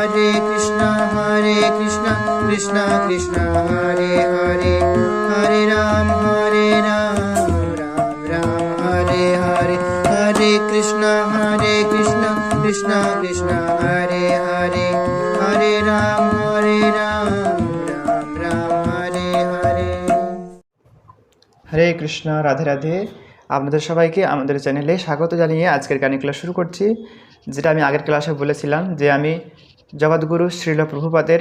হরে কৃষ্ণ হরে কৃষ্ণ কৃষ্ণ কৃষ্ণ, হরে হরে হরে রাম হরে রাম রাম রাম হরে হরে হরে কৃষ্ণ হরে কৃষ্ণ কৃষ্ণ কৃষ্ণ, হরে হরে হরে রাম হরে রাম রাম রাম হরে হরে। হরে কৃষ্ণ, রাধে রাধে। আপনাদের সবাইকে আমাদের চ্যানেলে স্বাগত জানিয়ে আজকের গানের ক্লাস শুরু করছি। যেটা আমি আগের ক্লাসে বলেছিলাম যে আমি জগৎগুরু শ্রীল প্রভুপাদের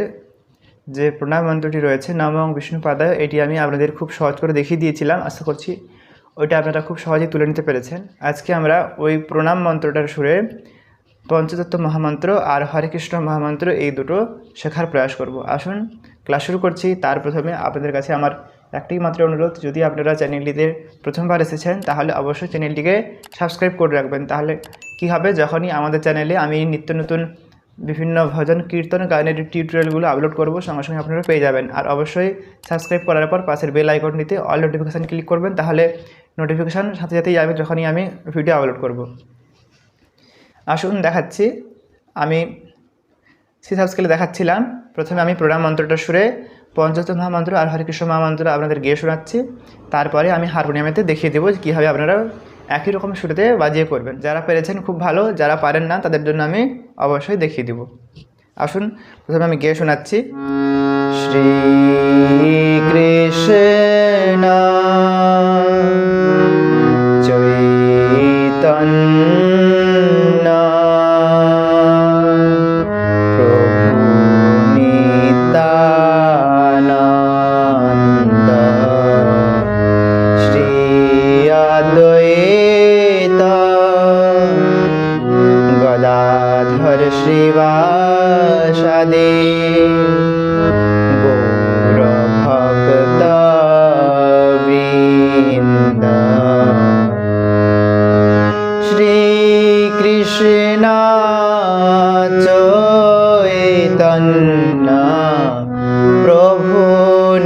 যে প্রণাম মন্ত্রটি রয়েছে, নমং বিষ্ণুপাদায়, এটি আমি আপনাদের খুব সহজ করে দেখিয়ে দিয়েছিলাম। আশা করছি ওইটা আপনারা খুব সহজেই তুলে নিতে পেরেছেন। আজকে আমরা ওই প্রণাম মন্ত্রটার সুরে পঞ্চতত্ত্ব মহামন্ত্র আর হরে কৃষ্ণ মহামন্ত্র এই দুটো শেখার প্রয়াস করব। আসুন, ক্লাস শুরু করছি। তার প্রথমে আপনাদের কাছে আমার একটি মাত্র অনুরোধ, যদি আপনারা চ্যানেলটিতে প্রথমবার এসেছেন, তাহলে অবশ্যই চ্যানেলটিকে সাবস্ক্রাইব করে রাখবেন। তাহলে কি হবে? যখনই আমাদের চ্যানেলে আমি নিত্য নতুন বিভিন্ন ভজন, কীর্তন, গানের টিউটোরিয়ালগুলো আপলোড করব, সঙ্গে সঙ্গে আপনারা পেয়ে যাবেন। আর অবশ্যই সাবস্ক্রাইব করার পর পাশের বেল আইকনটিতে অল নোটিফিকেশান ক্লিক করবেন, তাহলে নোটিফিকেশান সাথে সাথেই যাবে যখনই আমি ভিডিও আপলোড করব। আসুন দেখাচ্ছি। আমি সিসাব স্কেলে দেখাচ্ছিলাম। প্রথমে আমি প্রণাম মন্ত্রটা সুরে পঞ্চতম মহামন্ত্র আর হরিকৃষ্ণ মহামন্ত্র আপনাদের গিয়ে শোনাচ্ছি। তারপরে আমি হারমোনিয়ামেতে দেখিয়ে দেবো কীভাবে আপনারা একই রকম সুরেতে বাজিয়ে করবেন। যারা পেরেছেন খুব ভালো, যারা পারেন না, তাদের জন্য আমি অবশ্যই দেখিয়ে দিব। আসুন, প্রথমে আমি গিয়ে শোনাচ্ছি। শ্রী কৃষ্ণ শ্রীকৃষ্ণ চৈতন্য প্রভু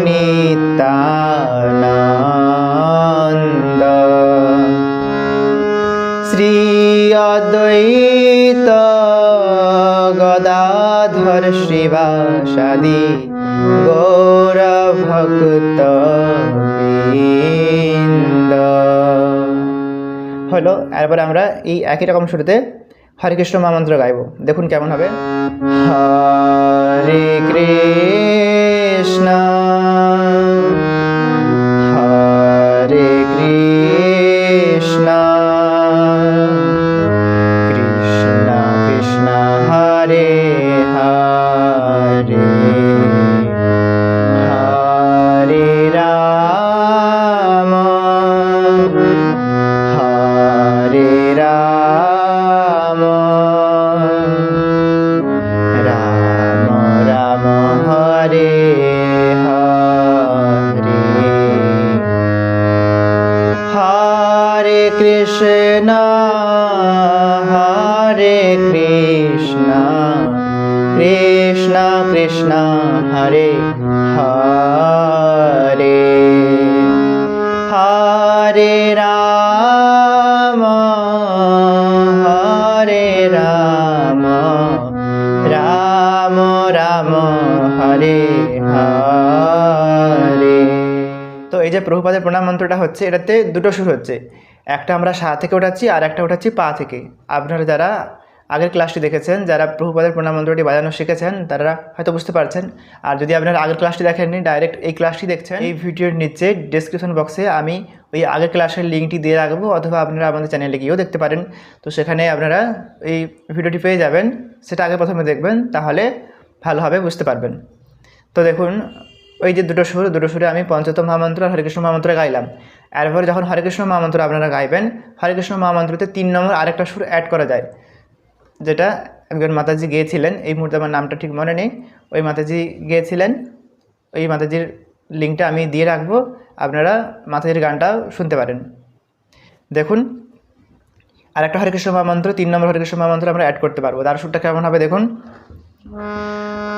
নিত্যানন্দ। শ্রী অদ্বৈত গদাধর শ্রীবাসাদি হলো এরপরে আমরা এই একই রকম শুরুতে হরে কৃষ্ণ মহামন্ত্র গাইব। দেখুন কেমন হবে। হরে কৃষ্ণ হরে কৃষ্ণ। প্রভুপাদের প্রণাম মন্ত্রটা হচ্ছে, এটাতে দুটো সুর হচ্ছে। একটা আমরা সা থেকে ওঠাচ্ছি আর একটা ওঠাচ্ছি পা থেকে। আপনারা যারা আগের ক্লাসটি দেখেছেন, যারা প্রভুপাদের প্রণাম মন্ত্রটি বাজানো শিখেছেন, তারা হয়তো বুঝতে পারছেন। আর যদি আপনারা আগের ক্লাসটি দেখেননি ডাইরেক্ট এই ক্লাসটি দেখছেন, এই ভিডিওর নিচে ডেসক্রিপশন বক্সে আমি ওই আগের ক্লাসের লিঙ্কটি দিয়ে রাখব, অথবা আপনারা আমাদের চ্যানেলে গিয়েও দেখতে পারেন। তো সেখানে আপনারা এই ভিডিওটি পেয়ে যাবেন, সেটা আগে প্রথমে দেখবেন, তাহলে ভালোভাবে বুঝতে পারবেন। তো দেখুন ওই যে দুটো সুর, দুটো সুরে আমি পঞ্চতম মহামন্ত্র আর হরেকৃষ্ণ মহামন্ত্র গাইলাম। এরপরে যখন হরেকৃষ্ণ মহামন্ত্র আপনারা গাইবেন হরেকৃষ্ণ মহামন্ত্রতে তিন নম্বর আরেকটা সুর অ্যাড করা যায়। যেটা একজন মাতাজি গিয়েছিলেন, এই মুহূর্তে আমার নামটা ঠিক মনে নেই। ওই মাতাজি গিয়েছিলেন, ওই মাতাজির লিঙ্কটা আমি দিয়ে রাখব, আপনারা মাতাজির গানটা শুনতে পারেন। দেখুন আর একটা হরেকৃষ্ণ মহামন্ত্র, তিন নম্বর হরেকৃষ্ণ মহামন্ত্র আমরা অ্যাড করতে পারব। তার সুরটা কেমন হবে দেখুন।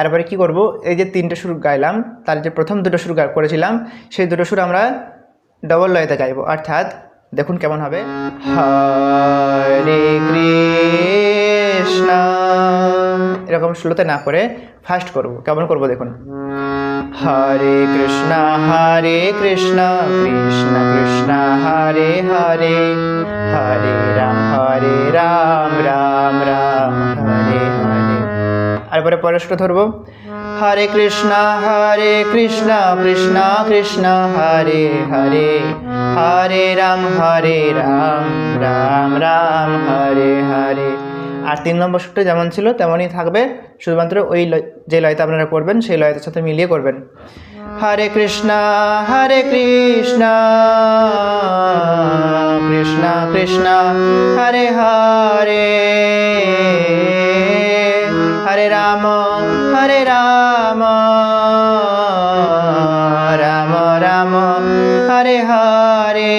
এরপরে কি করব? এই যে তিনটে সুর গাইলাম, তার যে প্রথম দুটো সুর করেছিলাম, সেই দুটো সুর আমরা ডবল লয়তে গাইবো। অর্থাৎ দেখুন কেমন হবে। হরে কৃষ্ণ। এরকম স্লোতে না করে ফার্স্ট করব। কেমন করব দেখুন। হরে কৃষ্ণ হরে কৃষ্ণ কৃষ্ণ কৃষ্ণ, হরে হরে। হরে রাম হরে রাম রাম রাম, হরে। তারপরে পরশটা ধরবো। হরে কৃষ্ণ হরে কৃষ্ণ কৃষ্ণ কৃষ্ণ, হরে হরে হরে রাম হরে রাম রাম রাম, হরে হরে। আর তিন নম্বর সুরটা যেমন ছিল, তেমনই থাকবে। শুধুমাত্র ওই যে লয়টা আপনারা করবেন সেই লয়টার সাথে মিলিয়ে করবেন। হরে কৃষ্ণ হরে কৃষ্ণ কৃষ্ণ কৃষ্ণ, হরে হরে। হরে রাম হরে রাম রাম রাম হরে হরে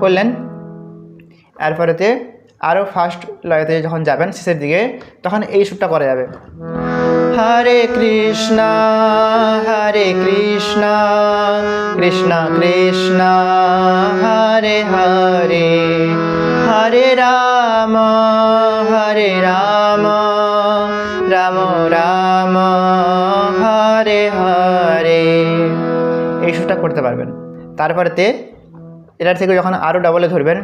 করলেন। এরপরেতে আরও ফার্স্ট লয়তে যখন যাবেন, শেষের দিকে, তখন এই সুরটা করা যাবে। হরে কৃষ্ণ হরে কৃষ্ণ কৃষ্ণ কৃষ্ণ হরে হরে হরে রাম হরে রাম রাম রাম, হরে হরে। এই সুরটা করতে পারবেন। তারপরেতে এটার থেকে যখন আরও ডাবলে ধরবেন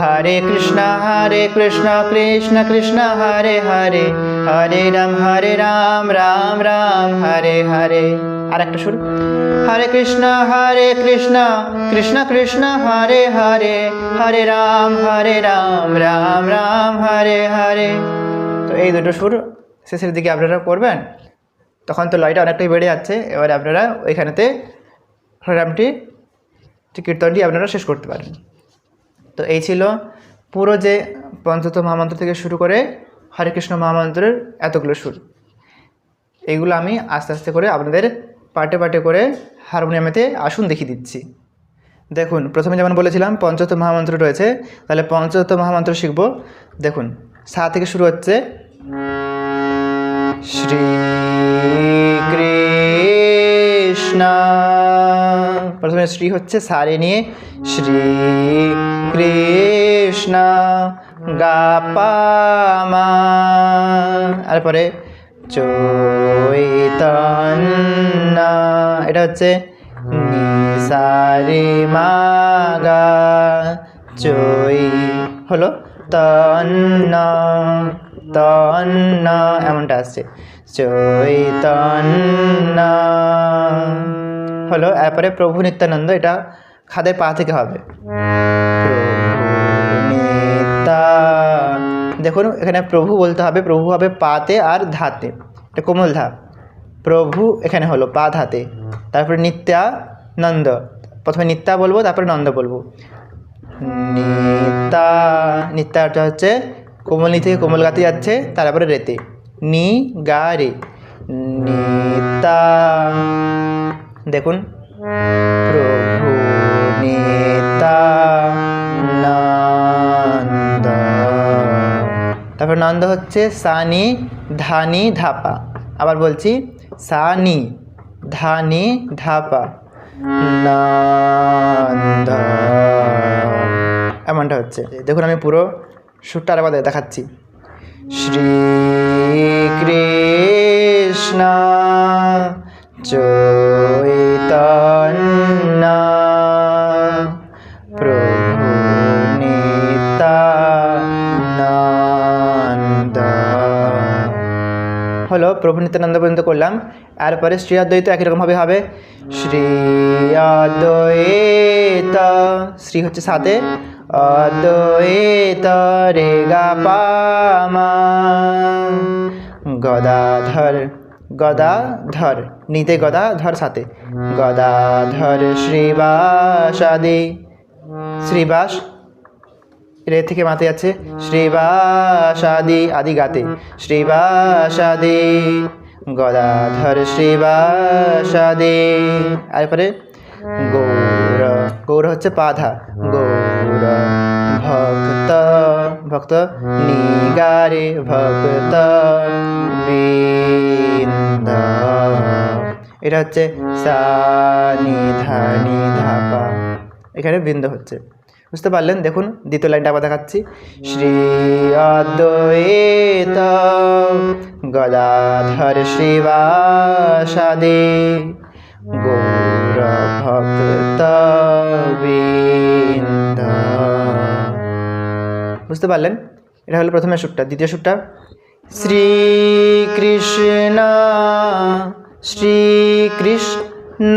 হরে কৃষ্ণ হরে কৃষ্ণ কৃষ্ণ কৃষ্ণ, হরে হরে। হরে রাম হরে রাম রাম রাম, হরে হরে। আর একটা সুর। হরে কৃষ্ণ হরে কৃষ্ণ কৃষ্ণ কৃষ্ণ, হরে হরে। হরে রাম হরে রাম রাম রাম, হরে হরে। তো এই দুটো সুর শেষের দিকে আপনারা করবেন তখন তো লয়টা অনেকটাই বেড়ে যাচ্ছে। এবারে আপনারা ওইখানেতে হরিরামটি কীর্তনটি আপনারা শেষ করতে পারেন। তো এই ছিল পুরো যে পঞ্চত মহামন্ত্র থেকে শুরু করে হরে কৃষ্ণ মহামন্ত্রের এতগুলো সুর। এইগুলো আমি আস্তে আস্তে করে আপনাদের পার্টে পার্টে করে হারমোনিয়ামেতে আসুন দেখিয়ে দিচ্ছি। দেখুন, প্রথমে যেমন বলেছিলাম পঞ্চত মহামন্ত্র রয়েছে, তাহলে পঞ্চত মহামন্ত্র শিখব। দেখুন, সা থেকে শুরু হচ্ছে শ্রী কৃষ্ণ। প্রথমে শ্রী হচ্ছে সারে নিয়ে শ্রী কৃষ্ণ গাপামা তারপরে চৈতন্য, এটা হচ্ছে নিসারে মাগা চৈ হলো তন্ন তন্ন, এমনটা আসছে। চৈতন্য। হলো, এরপরে প্রভু নিত্যানন্দ এটা খাদের পা থেকে হবে। দেখুন, এখানে প্রভু বলতে হবে, প্রভু হবে পাতে আর ধাতে। এটা কোমল ধা প্রভু এখানে হলো, পা ধাতে। তারপরে নিত্যানন্দ। প্রথমে নিত্যা বলব, তারপরে নন্দ বলব। নিতা নিত্যা নিত্যাটা হচ্ছে কোমলনি থেকে কোমল গাতে যাচ্ছে, তারপরে রেতে। নি, গা, রে। নিত্যা দেখুন। প্রভু নিত্যানন্দ তারপর নন্দ হচ্ছে সানি ধানি ধাপা। আবার বলছি সানি ধানি ধাপা। নন্দ। এমনটা হচ্ছে। দেখুন আমি পুরো সুরটা আরেকবার দেখাচ্ছি। শ্রী কৃষ্ণ হলো প্রভু নিত্যানন্দ পর্যন্ত করলাম। এরপরে শ্রী অদ্বৈত একই রকমভাবে হবে। শ্রী অদ্বৈত, শ্রী হচ্ছে সাথে অদ্বৈত রে গা পামা গদাধর গদাধর। নিতে গদাধর সাথে। গদাধর শ্রীবাস আদি শ্রীবাস রে থেকে মাতে আছে, শ্রীবাসাদি আদি গাতে। শ্রীবাসাদি, গদাধর শ্রীবাসাদি। তারপরে গৌর গৌর হচ্ছে পাধা গৌর, ভক্ত ভক্ত, নিগারে ভক্ত বৃন্দ। এটা হচ্ছে এখানে বৃন্দ হচ্ছে। বুঝতে পারলেন? দেখুন, দ্বিতীয় লাইনটা আবার দেখাচ্ছি। শ্রী অদ্বৈত গদাধর শিবাসাদে গৌর ভক্ত বুঝতে পারলেন? এটা হলো প্রথমে সুরটা। দ্বিতীয় সুরটা শ্রীকৃষ্ণ শ্রীকৃষ্ণ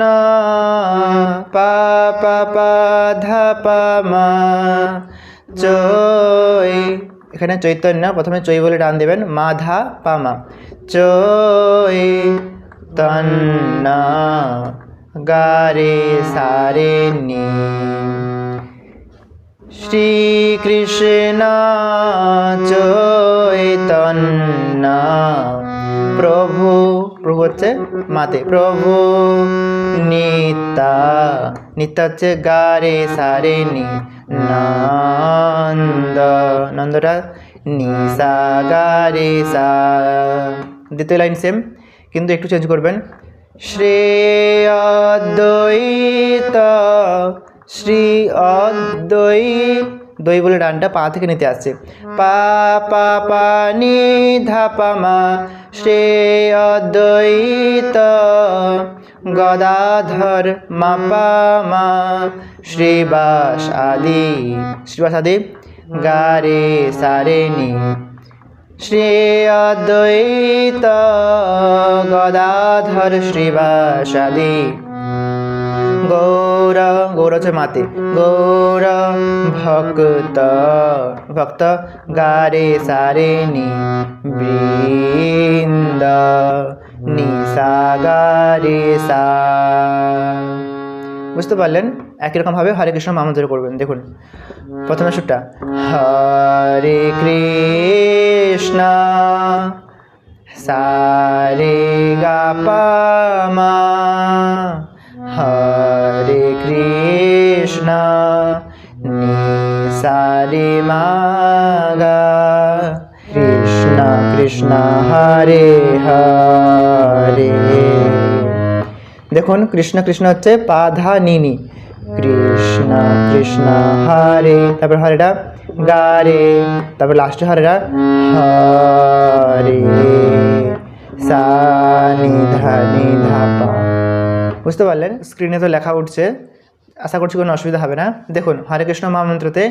পা পা পা ধা চৈ। এখানে চৈতন্য, প্রথমে চৈ বলে ডান দেবেন মাধা পামা চৈ, তন্না, গারে, সারে, নি। শ্রীকৃষ্ণ চৈতন্য। প্রভু প্রভু হচ্ছে মাতে। প্রভু, নিতা। নিতা হচ্ছে গারে সারে নি নন্দ। নন্দটা নিসা, গারে সা। দ্বিতীয় লাইন সেম কিন্তু একটু চেঞ্জ করবেন। শ্রেয়দ্বৈত শ্রী অদ্বৈ দই দই বলে ডানটা পা থেকে নিতে আসছে। পা পা পা নি ধা পা মা শ্রেয়দ্বৈত গদাধর মা পা মা শ্রীবাস আদি শ্রীবাস আদি গারে সারে নি শ্রী অদ্বৈত গদাধর শ্রীবাসাদি গৌর গৌর হচ্ছে মাতে। গৌর, ভক্ত ভক্ত, গারে সারে নি, বৃন্দ নিসা গারে সা। বুঝতে পারলেন? একই রকমভাবে হরে কৃষ্ণ মামন্ত্র করবেন দেখুন, প্রথমে সুরটা, হরে কৃষ্ণ, সারে গা পা মা হরে কৃষ্ণ নি সারে মা গা কৃষ্ণ কৃষ্ণ হরে হরে দেখুন, কৃষ্ণ কৃষ্ণ হচ্ছে পাধা নিনি কৃষ্ণ কৃষ্ণ হরে তারপর হরেটা গারে, তারপর লাস্টে হরেটা হরে। সা নি ধা নি ধা পা বুঝতে পারলেন? স্ক্রিনে তো লেখা উঠছে। আশা করছি কোনো অসুবিধা হবে না। দেখুন, হরে কৃষ্ণ মহামন্ত্রতে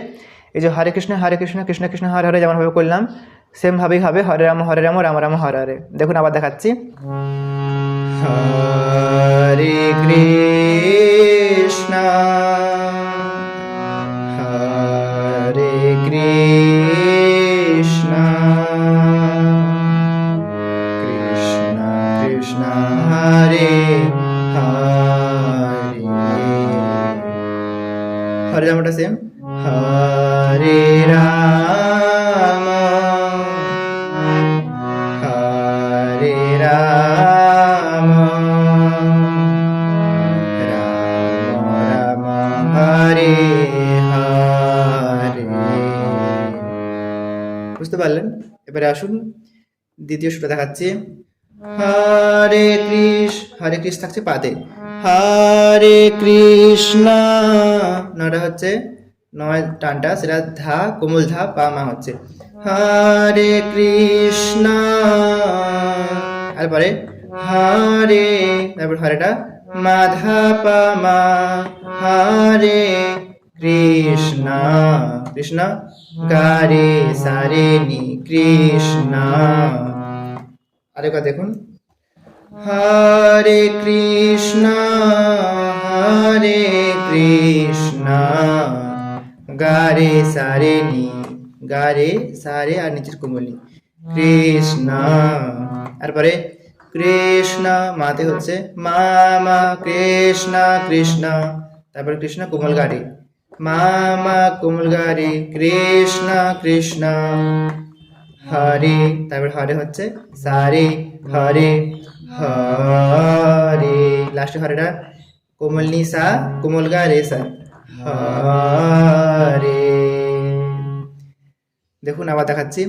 এই যে হরে কৃষ্ণ হরে কৃষ্ণ কৃষ্ণ কৃষ্ণ, হরে হরে যেমনভাবে করলাম সেমভাবেই হবে, হরে রাম হরে রাম রাম রাম, হরে হরে। দেখুন, আবার দেখাচ্ছি। হরে কৃষ্ণ। এবারে আসুন দ্বিতীয় সুটা দেখাচ্ছি। হরে কৃষ্ণ হরে কৃষ্ণ থাকছে পাতে হরে কৃষ্ণ নটা হচ্ছে নয় টানটা সেটা ধা কোমল ধা পা মা হচ্ছে। হরে কৃষ্ণ তারপরে হরে তারপর হরেটা মাধা পা মা হরে কৃষ্ণ। কৃষ্ণ? গারে সারে নি কৃষ্ণ। আরেকবার দেখুন। হরে কৃষ্ণ হরে কৃষ্ণ। গারে সারে নি, গারে সারে আর নিচের কোমলি। কৃষ্ণ। তারপরে কৃষ্ণ, মাতে হচ্ছে মা মা কৃষ্ণ কৃষ্ণ। তারপরে কৃষ্ণ, কোমল গাড়ি। মামা কোমল গারে কৃষ্ণ কৃষ্ণ। হরে, তারপর হরে হচ্ছে সারে, হরে হরে। লাস্টে হরেটা কোমল নি সা কোমল গা রে সা, হরে। দেখুন, আবার দেখাচ্ছি।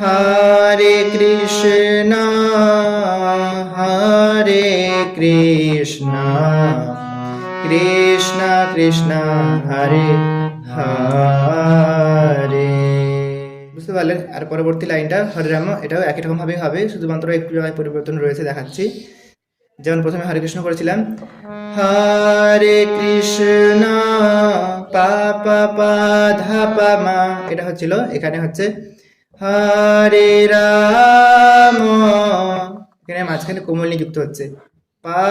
হরে কৃষ্ণ হরে কৃষ্ণ। কৃষ্ণ কৃষ্ণ, হরে হরে। বুঝতে পারলেন? আর পরবর্তী লাইনটা, হরে রাম, এটাও একই রকম ভাবে হবে, শুধুমাত্র একটু জায়গায় পরিবর্তন রয়েছে, দেখাচ্ছি। যেমন প্রথমে হরে কৃষ্ণ করেছিলাম, হরে কৃষ্ণ পা পা পা মা এটা হচ্ছিল, এখানে হচ্ছে, হরে রাম এখানে মাঝখানে কোমল যুক্ত হচ্ছে। পা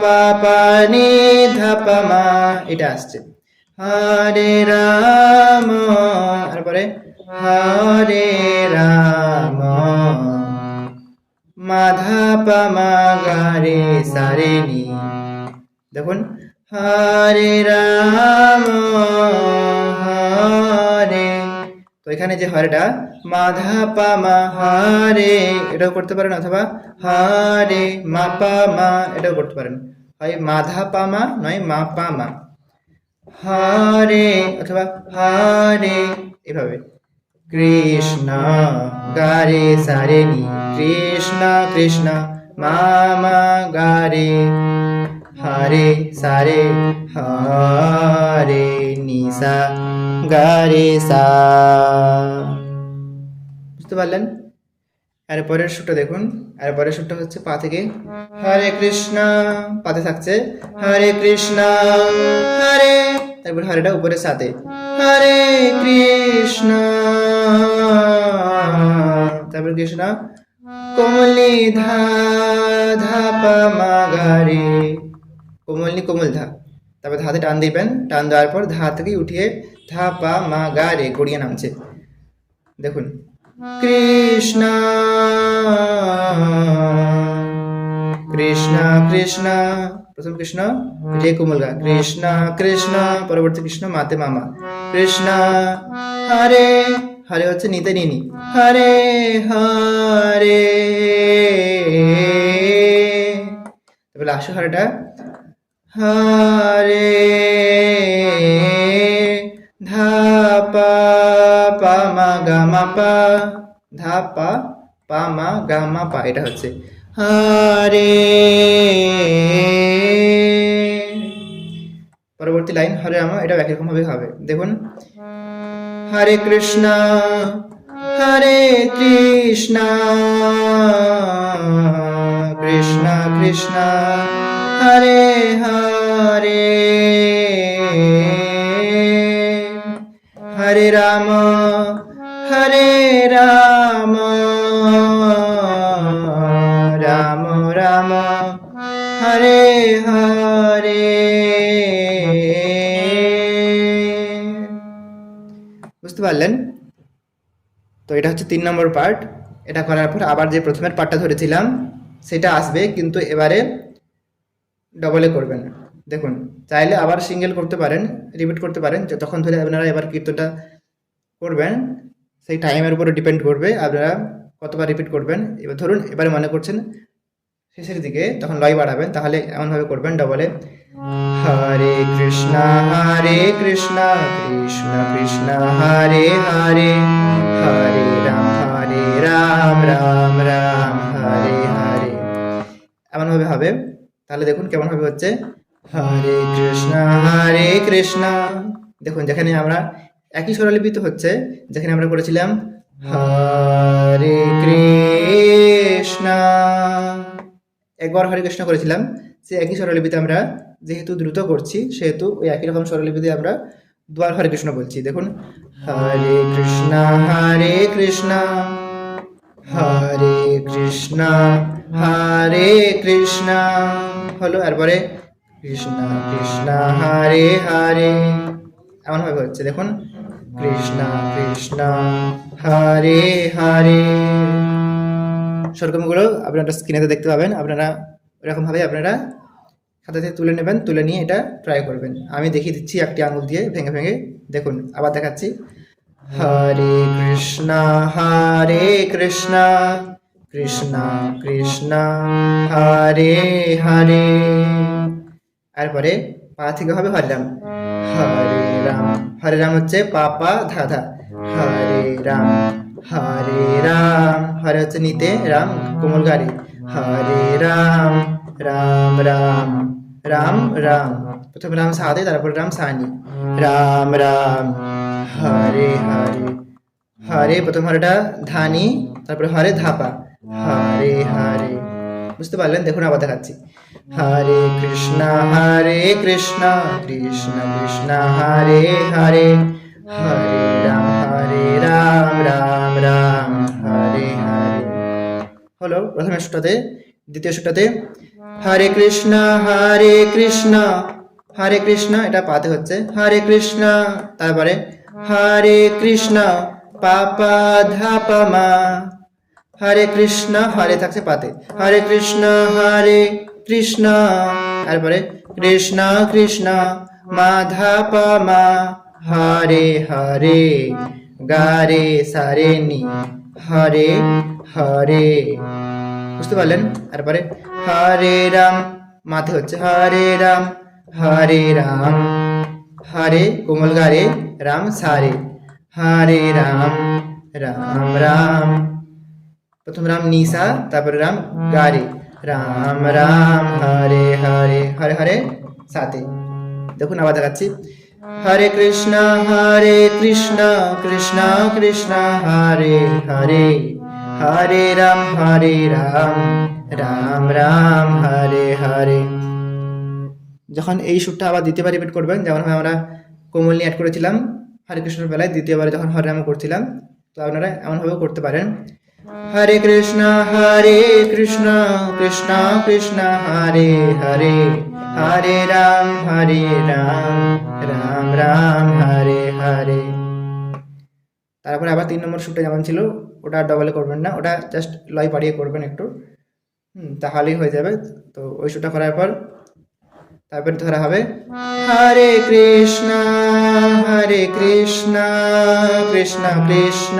পা পা নি ধা পা মা এটা আসছে। হরে রাম, তারপরে হরে রাম। মাধা পামা গারে সারে নি দেখুন, হরে রাম। তো এখানে যে হরেটা, মাধা পামা হরে এটাও করতে পারেন, অথবা হরে মা পামা এটাও করতে পারেন। হয় মাধা পামা নয় মা পামা হরে অথবা হরে এভাবে। কৃষ্ণ গারে সারে নি। কৃষ্ণ কৃষ্ণ মামা গারে হরে সারে হরে নিসা গারে বুঝতে পারলেন? আর পরের সুরটা দেখুন। আর পরের সুরটা হচ্ছে পা থেকে হরে কৃষ্ণ, পাতে থাকছে হরে কৃষ্ণ, হরে। তারপর হরেটা উপরের সাথে হরে কৃষ্ণ। তারপর কৃষ্ণ কোমলি ধা ধা পা মা গা রে। কোমলনি কোমল ধা। তারপর ধাতে টান দিবেন। টান দেওয়ার পর ধা থেকে উঠিয়ে পা মা গা রে গড়িয়ে নামছে। দেখুন। কৃষ্ণ কৃষ্ণ কৃষ্ণ, প্রথম কৃষ্ণ রে কোমল গা। কৃষ্ণ কৃষ্ণ, পরবর্তী কৃষ্ণ, মাতে মামা। কৃষ্ণ, হরে হরে হচ্ছে নিতে নিনি। হরে হরে। তারপর লাস্ট হরেটা। হরে। ধা পা মা গা মা পা ধা পা পা মা গা মা পা এটা হচ্ছে। হরে পরবর্তী লাইন, হরে রাম এটাও একই রকম ভাবে হবে। দেখুন। হরে কৃষ্ণ হরে কৃষ্ণ কৃষ্ণ কৃষ্ণ হরে হরে হরে রাম হরে রাম রাম রাম, হরে হরে। বুঝতে পারলেন? তো এটা হচ্ছে তিন নম্বর পার্ট। এটা করার পর আবার যে প্রথমের পার্টটা ধরেছিলাম, সেটা আসবে, কিন্তু এবারে ডবলে করবেন। দেখুন, চাইলে আবার সিঙ্গেল করতে পারেন রিপিট করতে পারেন। তখন ধরে আপনারা এবার কীর্তনটা করবেন। সেই টাইমের উপরে ডিপেন্ড করবে আপনারা কতবার রিপিট করবেন। এবার ধরুন, এবারে মনে করছেন শেষের দিকে তখন লয় বাড়াবেন, তাহলে এমনভাবে করবেন ডবলে হরে কৃষ্ণ হরে কৃষ্ণ কৃষ্ণ কৃষ্ণ, হরে হরে। হরে রাম হরে রাম রাম রাম, হরে হরে। এমনভাবে হবে। তাহলে দেখুন কেমনভাবে হচ্ছে। হরে কৃষ্ণ হরে কৃষ্ণ। দেখুন, যেখানে আমরা একই স্বরলিপিতে হচ্ছে, যেখানে আমরা করেছিলাম হরে কৃষ্ণ। একবার হরে কৃষ্ণ করেছিলাম, সে একই স্বরলিপিতে আমরা যেহেতু দ্রুত করছি, সেহেতু ওই একই রকম স্বরলিপিতে আমরা দুবার হরে কৃষ্ণ বলছি। দেখুন, হরে কৃষ্ণ হরে কৃষ্ণ। হরে কৃষ্ণ হরে কৃষ্ণ। হলো, এরপরে কৃষ্ণ কৃষ্ণ, হরে হরে। এমন ভাবে হচ্ছে, দেখুন। কৃষ্ণ কৃষ্ণ, হরে হরে। সেরকমগুলো আপনারা স্ক্রিনেতে দেখতে পাবেন। আপনারা এরকম ভাবে আপনারা থেকে তুলে নেবেন, তুলে নিয়ে এটা ট্রাই করবেন। আমি দেখিয়ে দিচ্ছি একটি আঙুল দিয়ে, ভেঙে ভেঙে। দেখুন, আবার দেখাচ্ছি। হরে কৃষ্ণ হরে কৃষ্ণ। কৃষ্ণ কৃষ্ণ, হরে হরে। তারপরে পা থেকে হবে হরে রাম। হরে রাম। হরে রাম হচ্ছে পা পা ধা ধা হরে রাম। হরে রাম। হরে হচ্ছে নিতে রাম কোমল গাড়ি। হরে রাম রাম রাম রাম রাম। প্রথমে রাম সাদে তারপর রাম সানি রাম রাম। হরে হরে। হরে, প্রথম হরেটা ধানি তারপরে হরে ধাপা হরে হরে। বুঝতে পারলেন? দেখুন, আবার দেখাচ্ছি। হরে কৃষ্ণ হরে কৃষ্ণ কৃষ্ণ কৃষ্ণ, হরে হরে। হরে রাম হরে রাম রাম রাম, হরে হরে। হলো প্রথমে সুটাতে দ্বিতীয় সুটাতে হরে কৃষ্ণ হরে কৃষ্ণ হরে কৃষ্ণ, এটা পাতে হচ্ছে, হরে কৃষ্ণ, তারপরে হরে কৃষ্ণ, পাপা ধাপা মা। হরে কৃষ্ণ, হরে থাকছে পাতে, হরে কৃষ্ণ, হরে কৃষ্ণ, তারপরে কৃষ্ণ কৃষ্ণ, মাধা মা, হরে হরে গারে সারে নি, হরে হরে। বুঝতে পারলেন? তারপরে হরে রাম, মাথে হচ্ছে হরে রাম হরে রাম, হরে কোমল গারে রাম সারে হরে রাম রাম রাম। প্রথম রাম নিসা তারপরে রাম গারে রাম রাম, হরে হরে হরে হরে, সাথে। দেখুন আবার দেখাচ্ছি। হরে কৃষ্ণ হরে কৃষ্ণ কৃষ্ণ কৃষ্ণ, হরে হরে হরে রাম হরে রাম রাম রাম, হরে হরে। যখন এই সুরটা আবার দ্বিতীয়বার রিপিট করবেন, যেমন আমরা কোমল নিয়ে অ্যাড করেছিলাম, হরে কৃষ্ণের বেলায় দ্বিতীয়বার যখন হরে রাম করছিলাম, তো আপনারা এমনভাবেও করতে পারেন। হরে কৃষ্ণ হরে কৃষ্ণ কৃষ্ণ কৃষ্ণ, হরে হরে। হরে রাম হরে রাম রাম রাম, হরে হরে। তারপরে আবার তিন নম্বর সুরটা যেমন ছিল, ওটা ডবলে করবেন না, ওটা জাস্ট লয় পাড়িয়ে করবেন একটু। হুম, তাহলেই হয়ে যাবে। তো ওই সুরটা করার পর তারপরে ধরা হবে হরে কৃষ্ণ হরে কৃষ্ণ কৃষ্ণ কৃষ্ণ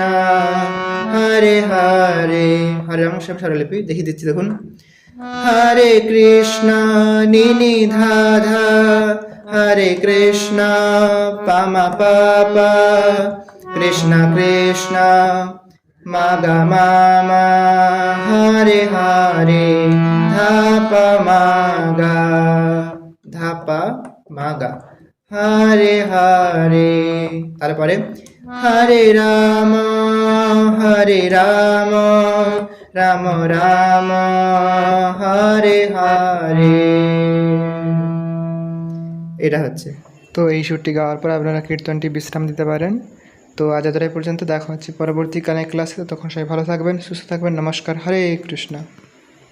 হরে হরে হরে রাম শ্যাম স্বরলিপি দেখিয়ে দিচ্ছি দেখুন হরে কৃষ্ণ নিনি ধা ধা হরে কৃষ্ণ পামা পাপা কৃষ্ণ কৃষ্ণ মাগা মামা হরে হরে ধাপা মাগা ধাপা মাগা। হরে হরে। তারপরে, হরে রাম হরে রাম রাম রাম, হরে হরে। এটা হচ্ছে। তো এই সুরটি গাওয়ার পর আপনারা কীর্তনটি বিশ্রাম দিতে পারেন। তো আজ এতটাই পর্যন্ত, দেখা হচ্ছে পরবর্তী কানে ক্লাসে। তখন সবাই ভালো থাকবেন, সুস্থ থাকবেন। নমস্কার, হরে কৃষ্ণ।